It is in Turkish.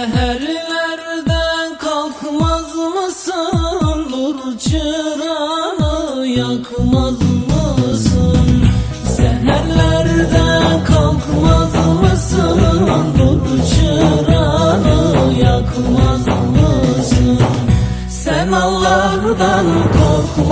Seherlerden kalkmaz mısın? Nur çırağını yakmaz mısın? Seherlerden kalkmaz mısın? Nur çırağını yakmaz mısın? Sen Allah'tan kork